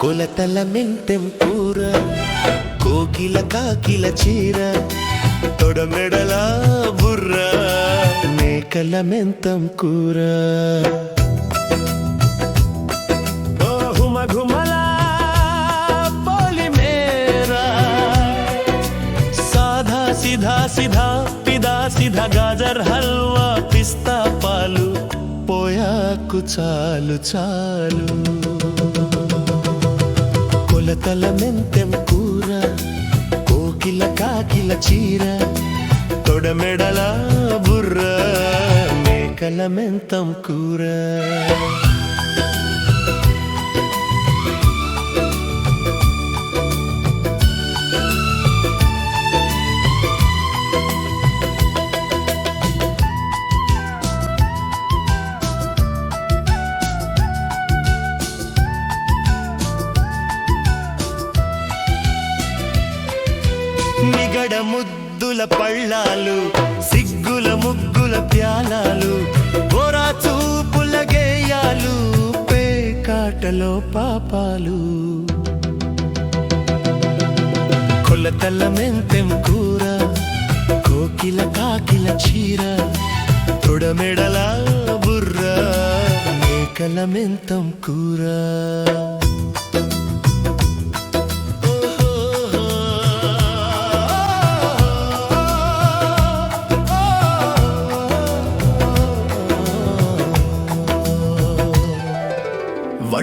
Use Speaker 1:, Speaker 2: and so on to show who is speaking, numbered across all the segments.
Speaker 1: కొలతల మెంతెం కూర కోకిల కాకిల చీర తొడమెడల బుర్ర మేకల మెంతం కూర సిధా సిధా పిదా సిధా గాజర్ హల్వా పిస్తా పాలు పోయాకు చాలు చాలు. తల మెంతెం కూర కోకిల కాకిల చీర తొడమెడల బుర్ర మేకల మెంతం కూర. ముద్దుల పళ్ళాలు సిగ్గుల ముగ్గుల ప్యాలాలు గోరా చూపుల గేయాలు పేకాటలో పాపాలు. కొలతల మెంతెం కూర కోకిల కాకిల చీర తొడమెడల బుర్ర మేకల మెంతం కూర.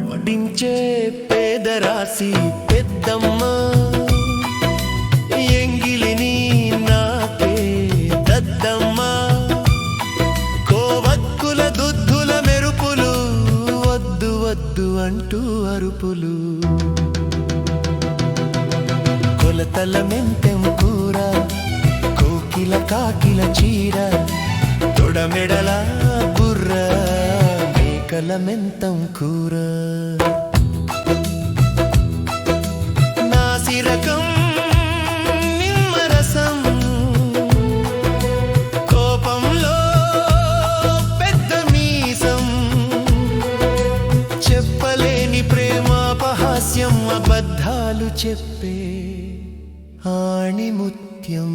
Speaker 1: వడ్డించే పేదరాశి పెద్దమ్మ. ఎంగిలిని నాకే దద్దమ్మ. కోవక్కుల దుద్దుల మెరుపులు వద్దు వద్దు అంటూ అరుపులు. కొలతల మెంతెం కూర కోకిల కాకిల చీర కలమెంతం కూర నాసిరకం నిమ్మరసం కోపంలో పెద్ద మీసం. చెప్పలేని ప్రేమాపహాస్యం అబద్ధాలు చెప్పే ఆణిముత్యం.